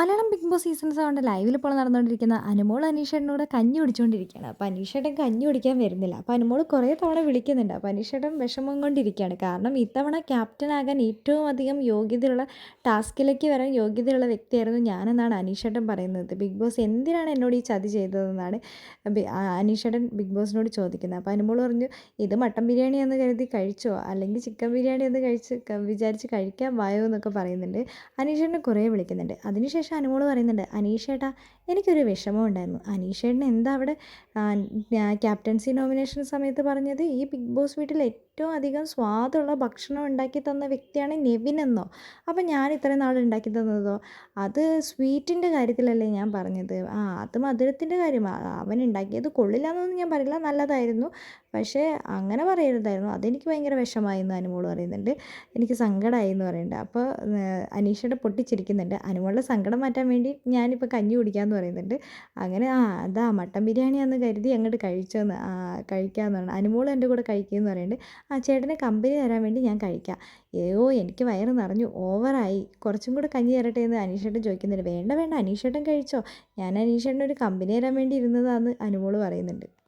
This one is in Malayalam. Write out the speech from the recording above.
മലയാളം ബിഗ് ബോസ് സീസൺ സെവന്റെ ലൈവിൽ ഇപ്പോൾ നടന്നുകൊണ്ടിരിക്കുന്ന അനുമോൾ അനീഷേട്ടനോട് കഞ്ഞി കുടിച്ചുകൊണ്ടിരിക്കുകയാണ്. അപ്പോൾ അനീഷേട്ടൻ കഞ്ഞി കുടിക്കാൻ വരുന്നില്ല. അപ്പോൾ അനുമോൾ കുറേ തവണ വിളിക്കുന്നുണ്ട്. അപ്പോൾ അനീഷേട്ടൻ വിഷമം കൊണ്ടിരിക്കുകയാണ്. കാരണം ഇത്തവണ ക്യാപ്റ്റൻ ആകാൻ ഏറ്റവും അധികം യോഗ്യതയുള്ള ടാസ്കിലേക്ക് വരാൻ യോഗ്യതയുള്ള വ്യക്തിയായിരുന്നു ഞാനെന്നാണ് അനീഷേട്ടൻ പറയുന്നത്. ബിഗ് ബോസ് എന്തിനാണ് എന്നോട് ഈ ചതി ചെയ്തതെന്നാണ് അനീഷേട്ടൻ ബിഗ് ബോസിനോട് ചോദിക്കുന്നത്. അപ്പോൾ അനുമോൾ പറഞ്ഞു ഇത് മട്ടൻ ബിരിയാണി എന്ന് കരുതി കഴിച്ചോ? അല്ലെങ്കിൽ ചിക്കൻ ബിരിയാണി എന്ന് കഴിച്ച് വിചാരിച്ച് കഴിക്കാൻ വായോ? എന്നൊക്കെ പറയുന്നുണ്ട്. അനീഷേട്ടനെ കുറേ വിളിക്കുന്നുണ്ട്. അതിനുശേഷം അനുമോൾ പറയുന്നുണ്ട് അനീഷേട്ടാ എനിക്കൊരു വിഷമം ഉണ്ടായിരുന്നു. അനീഷേട്ടൻ എന്താ അവിടെ ക്യാപ്റ്റൻസി നോമിനേഷൻ സമയത്ത് പറഞ്ഞത്? ഈ ബിഗ് ബോസ് വീട്ടിൽ ഏറ്റവും അധികം സ്വാദുള്ള ഭക്ഷണം ഉണ്ടാക്കി തന്ന വ്യക്തിയാണ് നെവിൻ എന്നോ? അപ്പം ഞാൻ ഇത്രയും നാൾ ഉണ്ടാക്കി തന്നതോ? അത് സ്വീറ്റിന്റെ കാര്യത്തിലല്ലേ ഞാൻ പറഞ്ഞത്. ആ അത് മധുരത്തിന്റെ കാര്യമാണ് അവൻ ഉണ്ടാക്കിയത് കൊള്ളില്ല എന്നൊന്നും ഞാൻ പറയില്ല നല്ലതായിരുന്നു. പക്ഷേ അങ്ങനെ പറയരുതായിരുന്നു. അതെനിക്ക് ഭയങ്കര വിഷമായി എന്ന് അനുമോൾ പറയുന്നുണ്ട്. എനിക്ക് സങ്കടമായി എന്ന് പറയുന്നുണ്ട്. അപ്പോൾ അനീഷയുടെ പൊട്ടിച്ചിരിക്കുന്നുണ്ട്. അനുമോളുടെ സങ്കടം മാറ്റാൻ വേണ്ടി ഞാനിപ്പോൾ കഞ്ഞി കുടിക്കാമെന്ന് പറയുന്നുണ്ട്. അങ്ങനെ ആ അതാ മട്ടൻ ബിരിയാണിയാന്ന് കരുതി അങ്ങോട്ട് കഴിച്ചോന്ന് കഴിക്കാമെന്ന് പറഞ്ഞു. അനുമോൾ എന്റെ കൂടെ കഴിക്കുമെന്ന് പറയുന്നുണ്ട്. ആ ചേട്ടനെ കമ്പനി തരാൻ വേണ്ടി ഞാൻ കഴിക്കാം. ഏയോ എനിക്ക് വയറ് നിറഞ്ഞു. ഓവറായി. കുറച്ചും കൂടെ കഞ്ഞി തരട്ടെ എന്ന് അനീഷേട്ടൻ ചോദിക്കുന്നുണ്ട്. വേണ്ട വേണ്ട. അനീഷേട്ടൻ കഴിച്ചോ? ഞാൻ അനീഷേട്ടൻ ഒരു കമ്പനി തരാൻ വേണ്ടി ഇരുന്നതാന്ന് അനുമോൾ പറയുന്നുണ്ട്.